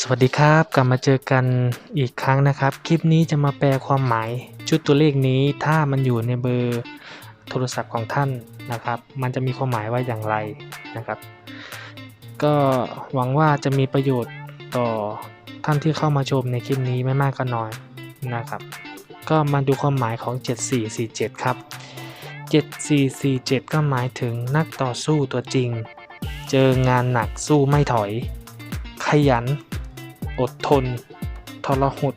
สวัสดีครับ กลับมาเจอกันอีกครั้งนะครับ คลิปนี้จะมาแปลความหมายชุดตัวเลขนี้ถ้ามันอยู่ในเบอร์โทรศัพท์ของท่านนะครับ มันจะมีความหมายว่าอย่างไรนะครับ ก็หวังว่าจะมีประโยชน์ต่อท่านที่เข้ามาชมในคลิปนี้ไม่มากก็น้อยนะครับ ก็มาดูความหมายของ 7447 ครับ 7447 ก็หมายถึงนักต่อสู้ตัวจริง เจองานหนักสู้ไม่ถอย ขยัน อดทน ทรหด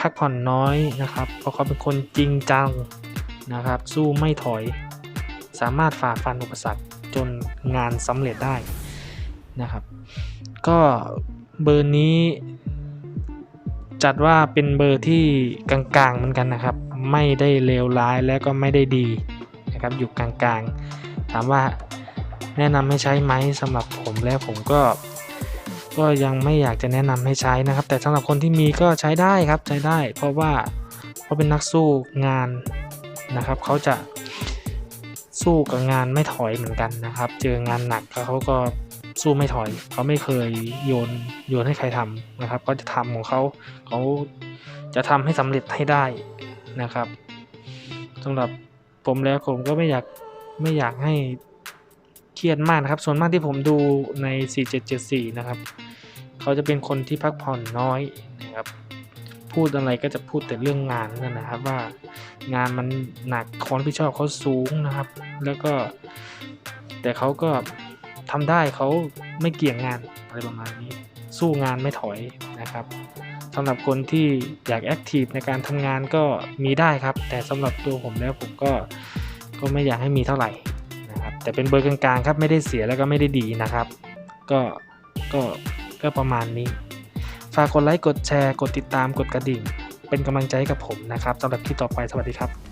พักผ่อนน้อยนะครับ เพราะเขาเป็นคนจริงจังนะครับ สู้ไม่ถอย สามารถฝ่าฟันอุปสรรคจนงานสำเร็จได้นะครับ ก็เบอร์นี้ จัดว่าเป็นเบอร์ที่กลางๆเหมือนกันนะครับ ไม่ได้เลวร้ายและก็ไม่ได้ดีนะครับอยู่กลางๆ ถามว่าแนะนำให้ใช้ไหมสำหรับผมแล้วผมก็ ก็ยังไม่อยากจะแนะนำให้ใช้นะครับ แต่สำหรับคนที่มีก็ใช้ได้ครับใช้ได้ เพราะว่าเขาเป็นนักสู้งานนะครับ เขาจะสู้กับงานไม่ถอยเหมือนกันนะครับ เจองานหนักเขาก็สู้ไม่ถอย เขาไม่เคยโยนโยนให้ใครทำนะครับเขาจะทำของเขาเขาจะทำให้สำเร็จให้ได้นะครับสำหรับผมแล้วผมก็ไม่อยากไม่อยากให้ เครียดมากนะครับ ส่วนมากที่ผมดูใน 4774 นะครับ เขาจะเป็นคนที่พักผ่อนน้อยนะครับ พูดอะไรก็จะพูดแต่เรื่องงานนั่นนะครับว่างานมันหนักความรับผิดชอบเขาสูงนะครับ แล้วก็ แต่เขาก็ทำได้เขาไม่เกี่ยงงานอะไรประมาณนี้ สู้งานไม่ถอยนะครับสำหรับคนที่อยากแอคทีฟในการทำงานก็มีได้ครับ แต่สำหรับตัวผมแล้วผมก็ก็ไม่อยากให้มีเท่าไหร่ แต่เป็นเบอร์กลางๆครับไม่ได้เสียแล้วก็ไม่ได้ดีนะครับ ก็ก็ก็ประมาณนี้ ฝากกดไลค์กดแชร์ กดติดตามกดกระดิ่ง เป็นกำลังใจให้กับผมนะครับสำหรับคลิปต่อไปสวัสดีครับ